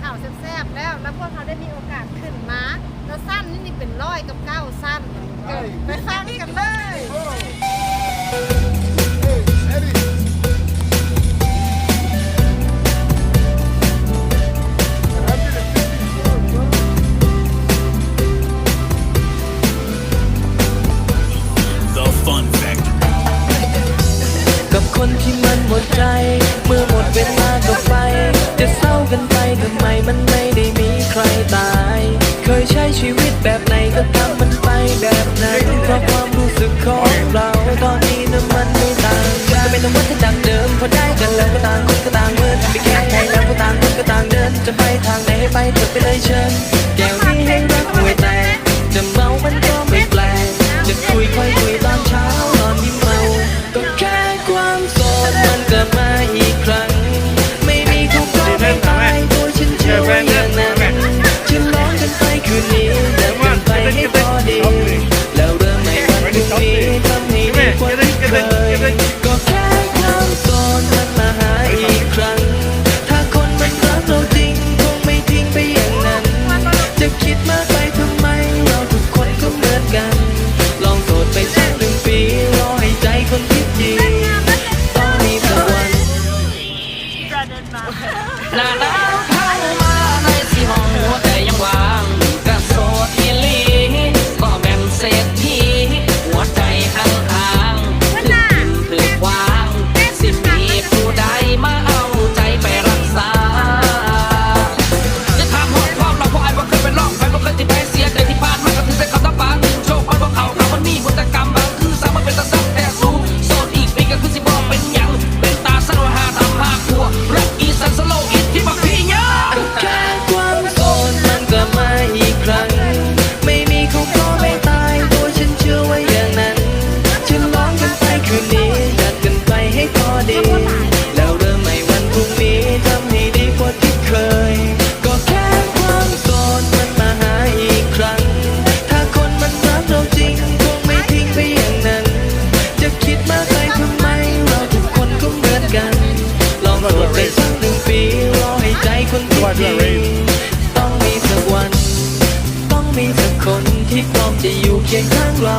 เข่าแซ่บๆแล้ว แล้วพวกเขาได้มีโอกาสขึ้นมาแล้วสั้นนี่นี่เป็นร้อยกับเก้าสั้นไปฟังกันเลย ชีวิตแบบไหนก็ทำมันไปแบบนั้นเพราะความรู้สึกของเราตอนนี้นั้นมันไม่ต่างกันจะเป็นวัฏจักรเดิมพอได้กันแล้วก็ต่างคนก็ต่างเมินไปแค่ไหนแล้วก็ต่างคนก็ต่างเดินจะไปทางไหนให้ไปเถอะไปเลยเชิญ หน้าหนาวเข้ามาในสี่ห้องหัวใจยังว่าง ที่ต้องมีสักวัน ต้องมีสักคนที่พร้อมจะอยู่เคียงข้างเรา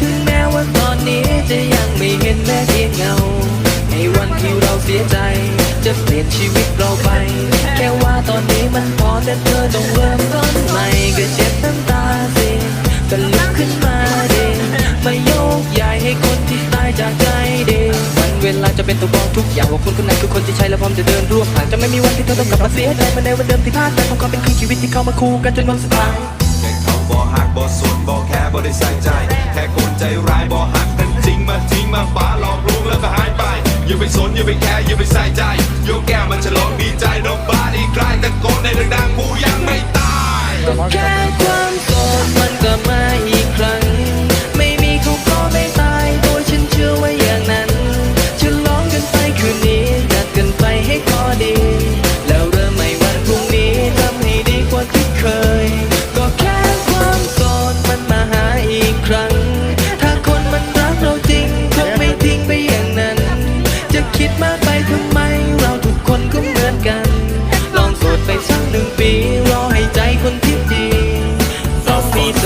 ถึงแม้ว่าตอนนี้จะยังไม่เห็นแม้เพียงเงา ในวันที่เราเสียใจ จะเปลี่ยนชีวิตเราไป แค่ว่าตอนนี้มันพอแต่เธอต้องเริ่ม บอกทุกอย่างว่าคนคนไหนคือคนที่ใช่และพร้อมจะเดินร่วมทางจะไม่มีวันที่เธอต้องกลับมาเสียใจเหมือนในวันเดิมที่พลาดไปของความเป็นคือชีวิตที่เข้ามาคู่กันจนวันสุดท้ายแค่เขาบ่หักบ่สนบ่แค่บ่ได้ใส่ใจ แค่คนใจร้ายบ่หักนั้นจริงมาทิ้งมาป้าหลอกลวงแล้วก็หายไปอย่าไปสนอย่าไปแคร์อย่าไปใส่ใจโยกแก้วมันฉลองดีใจ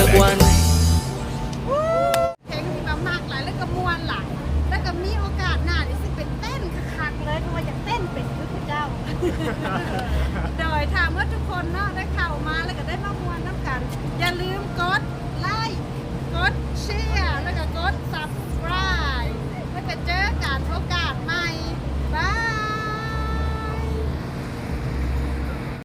กวันเพลงที่มามากหลายแล้ก็มวนหลายแล้ก็มีโอกาสหน้าดิสิเปเต้นคักๆเลยเพราะว่าอยากเต้นเป็นพระเจ้า โดยถามว่าทุกคนเนาะได้ข่าวมาแล้วก็ได้มามวนน้ำกัน อย่าลืมกดไลค์กดแชร์แล้วก็